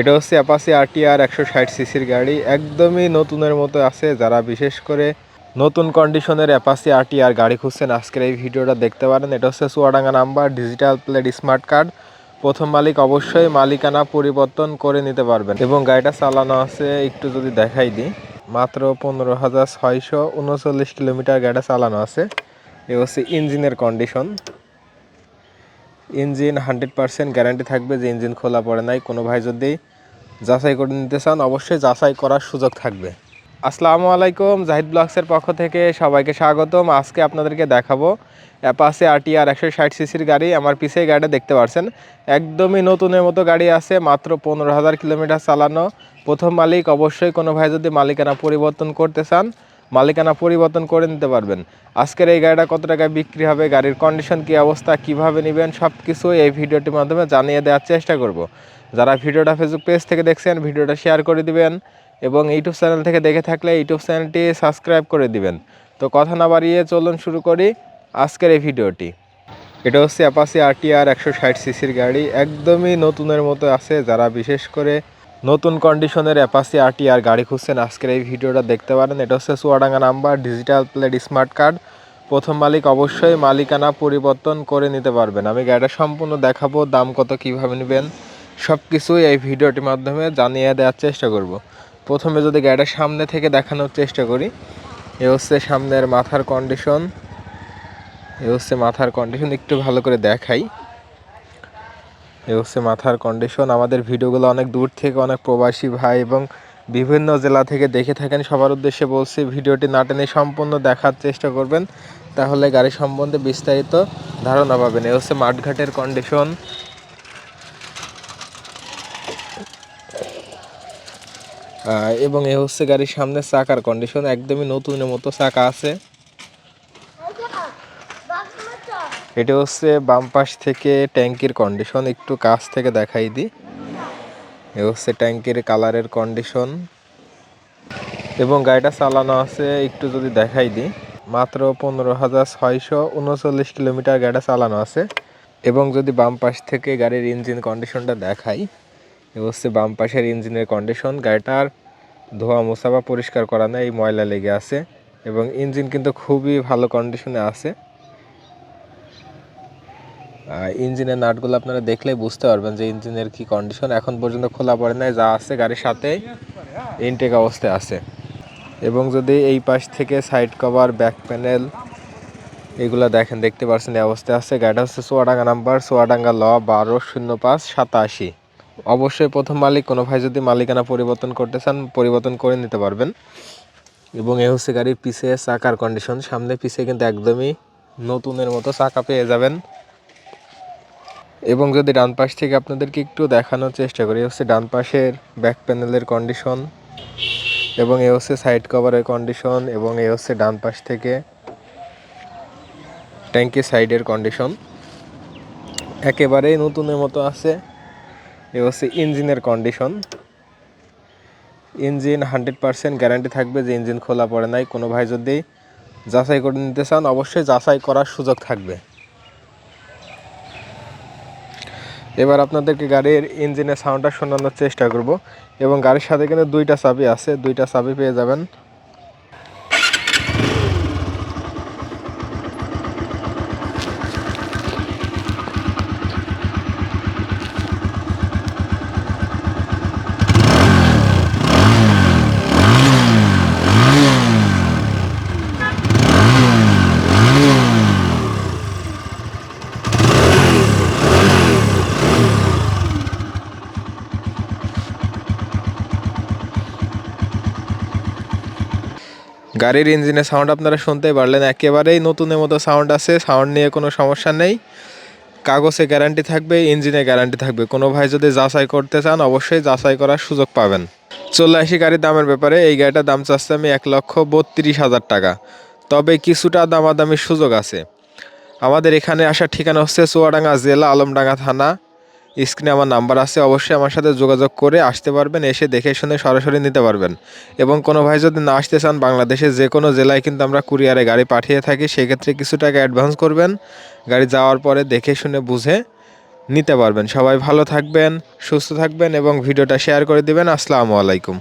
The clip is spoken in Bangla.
এটা হচ্ছে অ্যাপাসি আরটিআর একশো ষাট সিসির গাড়ি। একদমই নতুনের মতো আছে। যারা বিশেষ করে নতুন কন্ডিশনের অ্যাপাসি আরটিআর গাড়ি খুঁজছেন, আজকের এই ভিডিওটা দেখতে পারেন। এটা হচ্ছে Chuadanga number digital plate smart card প্রথম মালিক অবশ্যই মালিকানা পরিবর্তন করে নিতে পারবেন। এবং গাড়িটা চালানো আছে, একটু যদি দেখাই দিই। মাত্র পনেরো হাজার ছয়শো উনচল্লিশ কিলোমিটার গাড়িটা চালানো আছে। এ হচ্ছে ইঞ্জিনের condition engine hundred percent guarantee থাকবে যে ইঞ্জিন খোলা পড়ে নাই। কোনো ভাই যদি যাচাই করে নিতে চান, অবশ্যই যাচাই করার সুযোগ থাকবে। আসসালামু আলাইকুম, জাহিদ ব্লগসের পক্ষ থেকে সবাইকে স্বাগতম। আজকে আপনাদেরকে দেখাবো অ্যাপাসে আরটিআর একশো ষাট সিসির গাড়ি। আমার পিছিয়ে গাড়িটা দেখতে পাচ্ছেন একদমই নতুনের মতো গাড়ি আছে, মাত্র পনেরো হাজার কিলোমিটার চালানো। প্রথম মালিক, অবশ্যই কোনো ভাই যদি মালিকানা পরিবর্তন করতে চান মালিকানা পরিবর্তন করে নিতে পারবেন। আজকের এই গাড়িটা কত টাকায় বিক্রি হবে, গাড়ির কন্ডিশন কী অবস্থা, কীভাবে নেবেন সব কিছু এই ভিডিওটির মাধ্যমে জানিয়ে দেওয়ার চেষ্টা করব। যারা ভিডিওটা ফেসবুক পেজ থেকে দেখছেন, ভিডিওটা শেয়ার করে দিবেন এবং ইউটিউব চ্যানেল থেকে দেখে থাকলে ইউটিউব চ্যানেলটি সাবস্ক্রাইব করে দিবেন। তো কথা না বাড়িয়ে চলুন শুরু করি আজকের এই ভিডিওটি। এটা হচ্ছে অ্যাপাসি আরটিআর একশো ষাট সিসির গাড়ি, একদমই নতুনের মতো আছে। যারা বিশেষ করে নতুন কন্ডিশনের অ্যাপাসি আরটি আর গাড়ি খুঁজছেন। আজকের এই ভিডিওটা দেখতে পারেন। এটা হচ্ছে Chuadanga number digital plate smart card প্রথম মালিক অবশ্যই মালিকানা পরিবর্তন করে নিতে পারবেন। আমি গাড়িটা সম্পূর্ণ দেখাবো, দাম কত, কীভাবে নেবেন। সব কিছুই এই ভিডিওটির মাধ্যমে জানিয়ে দেওয়ার চেষ্টা করব। প্রথমে যদি গাড়িটা সামনে থেকে দেখানোর চেষ্টা করি, এ হচ্ছে সামনের মাথার কন্ডিশন এ হচ্ছে মাথার কন্ডিশন একটু ভালো করে দেখাই। এ হচ্ছে মাথার কন্ডিশন আমাদের ভিডিওগুলো অনেক দূর থেকে অনেক প্রবাসী ভাই এবং বিভিন্ন জেলা থেকে দেখে থাকেন। সবার উদ্দেশ্যে বলছি, ভিডিওটি না টেনে সম্পূর্ণ দেখার চেষ্টা করবেন। তাহলে গাড়ি সম্বন্ধে বিস্তারিত ধারণা পাবেন। এ হচ্ছে মাঠঘাটের কন্ডিশন এবং এ হচ্ছে গাড়ির সামনে চাকার কন্ডিশন একদমই নতুনের মতো চাকা আছে। এটা হচ্ছে বাম পাশ থেকে ট্যাঙ্কির কন্ডিশন একটু কাছ থেকে দেখাই দিই। এ হচ্ছে ট্যাঙ্কির কালারের কন্ডিশন এবং গাড়িটা চালানো আছে, একটু যদি দেখাই দিই। মাত্র পনেরো হাজার ছয়শো উনচল্লিশ কিলোমিটার গাড়িটা চালানো আছে। এবং যদি বাম পাশ থেকে গাড়ির ইঞ্জিন কন্ডিশনটা দেখাই, এ হচ্ছে বাম পাশের ইঞ্জিনের কন্ডিশন গাড়িটার ধোয়া মোছা বা পরিষ্কার করা নেই, ময়লা লেগে আছে। এবং ইঞ্জিন কিন্তু খুবই ভালো কন্ডিশনে আছে। ইঞ্জিনের নাটগুলো আপনারা দেখলেই বুঝতে পারবেন যে ইঞ্জিনের কি কন্ডিশন এখন পর্যন্ত খোলা পড়ে নাই, যা আছে গাড়ির সাথে ইনটেক অবস্থায় আছে। এবং যদি এই পাশ থেকে সাইড কভার ব্যাক প্যানেল এগুলো দেখেন, দেখতে পাচ্ছেন এই অবস্থায় আছে। গাড়িটা হচ্ছে সোয়াডাঙ্গা নাম্বার সোয়াডাঙ্গা ল বারো শূন্য পাঁচ সাতাশি। অবশ্যই প্রথম মালিক, কোনো ভাই যদি মালিকানা পরিবর্তন করতে চান, পরিবর্তন করে নিতে পারবেন। এবং এ হচ্ছে গাড়ির পিছে চাকার কন্ডিশন সামনে পিছে কিন্তু একদমই নতুনের মতো চাকা পেয়ে যাবেন। এবং যদি ডান পাশ থেকে আপনাদেরকে একটু দেখানোর চেষ্টা করি হচ্ছে ডান পাশের ব্যাক প্যানেলের কন্ডিশন এবং এ হচ্ছে সাইড কভারের কন্ডিশন এবং এ হচ্ছে ডান পাশ থেকে ট্যাঙ্কি সাইডের কন্ডিশন একেবারেই নতুনের মতো আছে, এ হচ্ছে ইঞ্জিনের condition engine hundred percent guarantee থাকবে যে ইঞ্জিন খোলা পড়ে নাই। কোনো ভাই যদি যাচাই করে নিতে চান, অবশ্যই যাচাই করার সুযোগ থাকবে। এবার আপনাদেরকে গাড়ির ইঞ্জিনের সাউন্ডটা শোনানোর চেষ্টা করব এবং গাড়ির সাথে কিন্তু দুইটা চাবি আছে, দুইটা চাবি পেয়ে যাবেন। গাড়ির ইঞ্জিনের সাউন্ড আপনারা শুনতেই পারলেন। একেবারেই নতুনের মতো সাউন্ড আছে সাউন্ড নিয়ে কোনো সমস্যা নেই। কাগজে গ্যারান্টি থাকবে, ইঞ্জিনে গ্যারান্টি থাকবে। কোনো ভাই যদি যাচাই করতে চান, অবশ্যই যাচাই করার সুযোগ পাবেন। চলে আসি গাড়ির দামের ব্যাপারে। এই গাড়িটার দাম চাচ্ছে আমি এক লক্ষ বত্রিশ হাজার টাকা। তবে কিছুটা দামাদামির সুযোগ আছে। আমাদের এখানে আসার ঠিকানা হচ্ছে চুয়াডাঙ্গা জেলা আলমডাঙ্গা থানা। স্ক্রিনে আমার নাম্বার আছে, অবশ্যই আমার সাথে যোগাযোগ করে আসতে পারবেন, এসে দেখে শুনে সরাসরি নিতে পারবেন। এবং কোনো ভাই যদি না আসতে চান, বাংলাদেশের যে কোনো জেলায় কিন্তু আমরা কুরিয়ারে গাড়ি পাঠিয়ে থাকি, সেক্ষেত্রে কিছু টাকা অ্যাডভান্স করবেন, গাড়ি যাওয়ার পরে দেখে শুনে বুঝে নিতে পারবেন। সবাই ভালো থাকবেন, সুস্থ থাকবেন এবং ভিডিওটা শেয়ার করে দেবেন। আসসালামু আলাইকুম।